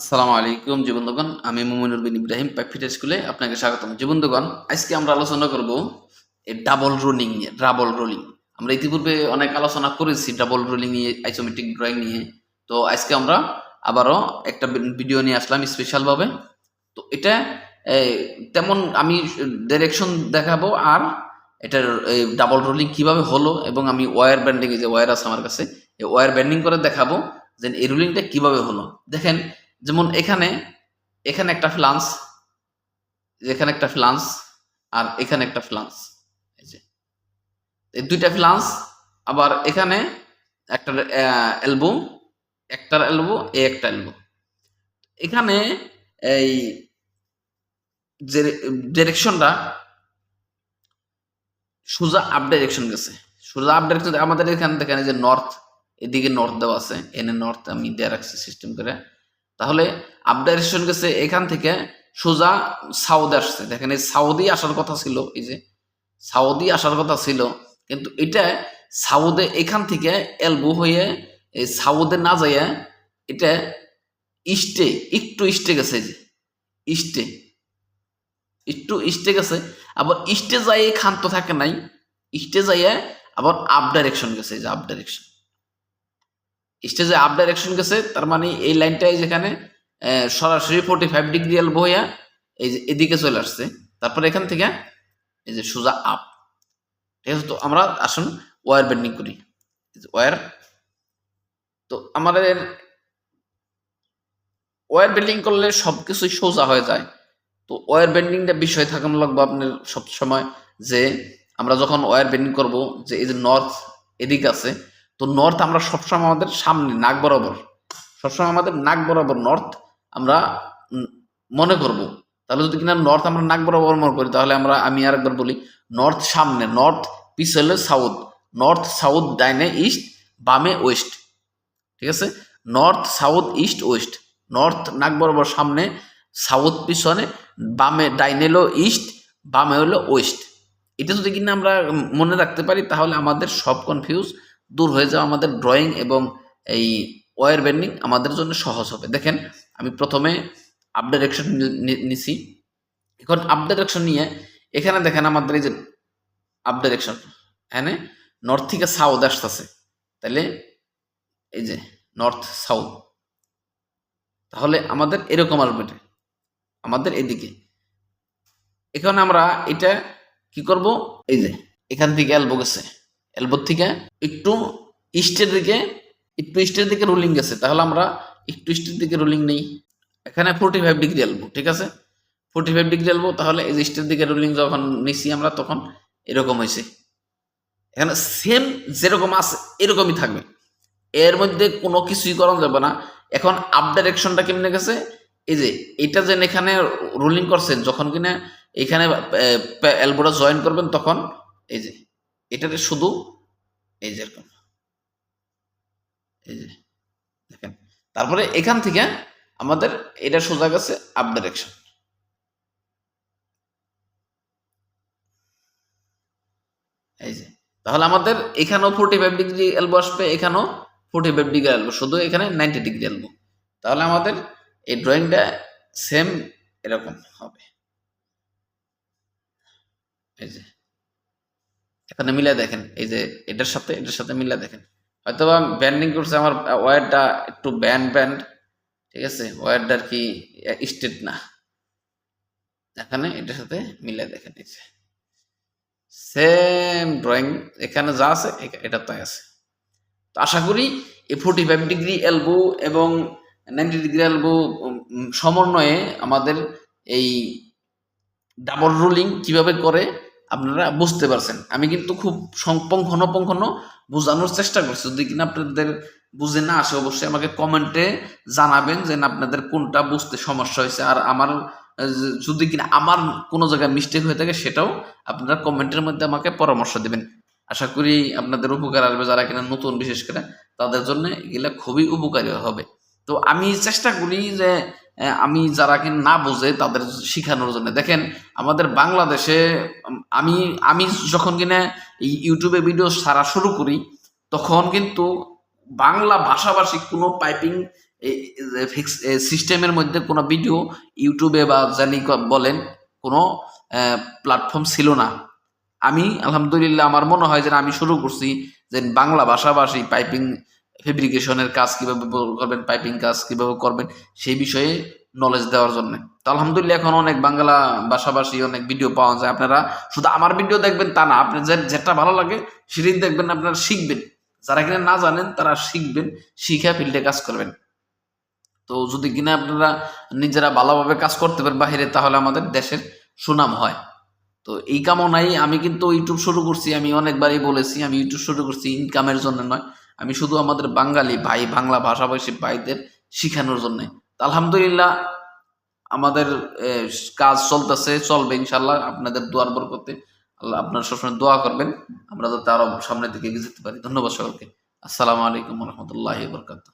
আসসালামু আলাইকুম জীবনদগণ আমি মুমিনুর বিন ইব্রাহিম প্যাকফিট স্কুলে আপনাকে স্বাগতম। জীবনদগণ আজকে আমরা আলোচনা করব এই ডাবল রোলিং নিয়ে ডাবল রোলিং আমরা ইতিপূর্বে অনেক আলোচনা করেছি ডাবল রোলিং নিয়ে আইসোমেট্রিক ড্রয়িং নিয়ে। তো আজকে আমরা আবারও একটা ভিডিও নিয়ে আসলাম স্পেশালভাবে তো এটা তেমন আমি ডাইরেকশন দেখাবো আর এটার এই ডাবল রোলিং কীভাবে হলো এবং আমি ওয়্যার ব্যান্ডিং যে ওয়্যার আছে আমার কাছে, এই ওয়্যার ব্যান্ডিং করে দেখাবো যে এই রোলিংটা কীভাবে হলো। দেখেন যেমন এখানে এখানে একটা ফ্লান্স, এখানে একটা ফ্লান্স, আর এখানে একটা ফ্লান্স। এই দুইটা ফ্লান্স, আবার এখানে একটা এলবো, একটার এলবো, এ একটা এলবো। এখানে এই ডিরেকশনটা, সোজা আপ ডাইরেকশন গেছে। সোজা আপ ডাইরেকশন আমাদের এখানে দেখেন যে নর্থ এদিকে নর্থ দেওয়া আছে, এনে নর্থ আমি দেওয়া রাখছি সিস্টেম করে। তাহলে আপ ডাইরেকশন গেছে এখান থেকে সোজা সাউথ আসছে। দেখেন এই সাউদি আসার কথা ছিল, এই যে সাউদি আসার কথা ছিল, কিন্তু এটা সাউদে এখান থেকে এলবো হয়ে এই সাউদে না যাইয়া এটা ইস্টে একটু ইস্টে গেছে যে ইস্টে একটু ইস্টে গেছে, আবার ইস্টে যাই ক্ষান্ত থাকে নাই ইস্টে যাইয়া আবার আপ ডাইরেকশন গেছে যে আপ ডাইরেকশন স্টেজে আপ ডাইরেকশন গেছে, তার মানে এই লাইনটাই যেখানে সরাসরি ফোর্টি ফাইভ ডিগ্রি এল বইয়া এই যে এদিকে চলে আসছে। তারপর এখান থেকে এই যে সোজা আপ ঠিক আছে, তো আমরা আসুন ওয়ার বেন্ডিং করি। ওয়ার তো আমাদের ওয়ার বেন্ডিং করলে সব কিছুই সোজা হয়ে যায়। তো ওয়ার বেন্ডিংটা বিষয় থাকানো লাগবে আপনার সব সময় যে আমরা যখন ওয়ার বেন্ডিং করব, যে এই যে নর্থ এদিকে আছে তো নর্থ আমরা সবসময় আমাদের সামনে, নাক বরাবর। সবসময় আমাদের নাক বরাবর নর্থ আমরা মনে করব। তাহলে যদি কিনা নর্থ আমরা নাক বরাবর মনে করি, তাহলে আমরা, আমি আরেকবার বলি নর্থ সামনে নর্থ পিছলে সাউথ নর্থ সাউথ ডাইনে ইস্ট বামে ওয়েস্ট ঠিক আছে? North south east west north নাক বরাবর সামনে সাউথ পিছনে, বামে ডাইনে হলো ইস্ট বামে হলো ওয়েস্ট এটা যদি কিনা আমরা মনে রাখতে পারি, তাহলে আমাদের সব কনফিউজ দূর হয়ে যাওয়া আমাদের ড্রয়িং এবং এই ওয়ার বেন্ডিং আমাদের জন্য সহজ হবে। দেখেন, আমি প্রথমে আপ ডাইরেকশন নিছি। এখন আপ ডাইরেকশন নিয়ে এখানে দেখেন আমাদের এই যে আপ ডাইরেকশন এখানে নর্থ থেকে সাউথ আসতেছে। তাহলে এই যে নর্থ সাউথ তাহলে আমাদের এরকম আসবে এটা। আমাদের এদিকে। এখানে আমরা এটা কি করব? এই যে, এখান থেকে এলবো গেছে। এলবোর থেকে একটু ইস্টের দিকে, একটু ইস্টের দিকে রোলিং গেছে। তাহলে আমরা একটু ইস্টের দিকে রোলিং নেই। এখানে ফোর্টি ফাইভ ডিগ্রি এলবো, ঠিক আছে? ফোর্টি ফাইভ ডিগ্রি এলবো, তাহলে এই ইস্টের দিকে রোলিং যখন নিছি আমরা, তখন এরকম হয়েছে। এখানে সেম যেরকম আছে, এরকমই থাকবে। এর মধ্যে কোনো কিছুই করা যাবে না। এখন আপ ডাইরেকশনটা কেমনে গেছে? এই যে এটা যেন এখানে রোলিং করছেন, যখন কিনা এখানে এলবোটা জয়েন করবেন, তখন এই যে এটাতে শুধু এই যে এরকম। এই যে, দেখেন। তারপরে এখান থেকে আমাদের এটা সোজা গেছে আপ ডাইরেকশন এই যে, তাহলে আমাদের এখানেও ফোর্টি ফাইভ ডিগ্রি এলবো আসবে, এখানেও ফোর্টি ফাইভ ডিগ্রি এলবো শুধু এখানে নাইনটি ডিগ্রি এলবো তাহলে আমাদের এই ড্রয়িংটা সেম এরকম হবে। এই যে এখানে মিলে দেখেন, এই যে এটার সাথে এটার সাথে মিলে দেখেন। হয়তো বা ব্যান্ডিং করছে আমার ওয়ারটা একটু ব্যান্ড ব্যান্ড ঠিক আছে? ওয়ারটা আর কি স্টেট না। এখানে এটার সাথে মিলে দেখেন, এই যে। সেম ড্রয়িং এখানে যা আছে এটা তাই আছে। তো আশা করি এই ফোর্টি ফাইভ ডিগ্রি এলবো এবং নাইনটি ডিগ্রি এলবো সমন্বয়ে আমাদের এই ডাবল রোলিং কীভাবে করে আপনারা বুঝতে পারছেন। আমি কিন্তু খুব পুঙ্খানুপুঙ্খানু বোঝানোর চেষ্টা করছি। যদি কিনা আপনাদের বুঝে না আসে, অবশ্যই আমাকে কমেন্টে জানাবেন যে আপনাদের কোনটা বুঝতে সমস্যা হয়েছে। আর আমার যদি কিনা আমার কোনো জায়গায় মিস্টেক হয়ে থাকে, সেটাও আপনারা কমেন্টের মধ্যে আমাকে পরামর্শ দেবেন। আশা করি আপনাদের উপকার আসবে যারা কিনা নতুন বিশেষ করে, তাদের জন্য এগুলা খুবই উপকারী হবে। তো আমি চেষ্টা করি যে আমি যারা কিনা না বোঝে তাদের শেখানোর জন্য। দেখেন, আমাদের বাংলাদেশে আমি আমি যখন কিনা এই ইউটিউবে ভিডিও সারা শুরু করি, তখন কিন্তু বাংলা ভাষাভাষী কোনো পাইপিং সিস্টেমের মধ্যে কোনো ভিডিও ইউটিউবে বা জানি বলেন, কোনো প্ল্যাটফর্ম ছিল না। আমি, আলহামদুলিল্লাহ, আমার মনে হয় যে আমি শুরু করছি যে বাংলা ভাষাভাষী পাইপিং ফেব্রিকেশনের কাজ কীভাবে করবেন পাইপিং কাজ কীভাবে করবেন, সেই বিষয়ে নলেজ দেওয়ার জন্য। তো আলহামদুলিল্লাহ এখন অনেক বাংলা ভাষাভাষী অনেক ভিডিও পাওয়া যায়। আপনারা শুধু আমার ভিডিও দেখবেন তা না, আপনি যেটা ভালো লাগে সেটাই দেখবেন আপনারা শিখবেন। যারা কিনা না জানেন, তারা শিখবেন, শিখে ফিল্ডে কাজ করবেন। তো যদি কিনা আপনারা নিজেরা ভালোভাবে কাজ করতে পারেন বাহিরে, তাহলে আমাদের দেশের সুনাম হয়। তো এই কামনাই আমি কিন্তু ইউটিউব শুরু করছি। আমি অনেকবারই বলেছি, আমি ইউটিউব শুরু করছি ইনকামের জন্য নয়। আমি শুধু আমাদের বাঙালি ভাই, বাংলা ভাষাভাষী ভাইদের শিখানোর জন্যে। আলহামদুলিল্লাহ আমাদের কাজ চলতেছে, চলবে ইনশাল্লাহ আপনাদের দোয়ার বরকতে আল্লাহ আপনার সবসময় দোয়া করবেন। আমরা যাতে আরও সামনের দিকে এগিয়ে যেতে পারি। ধন্যবাদ সকলকে। আসসালামু আলাইকুম রহমতুল্লাহ বরকাত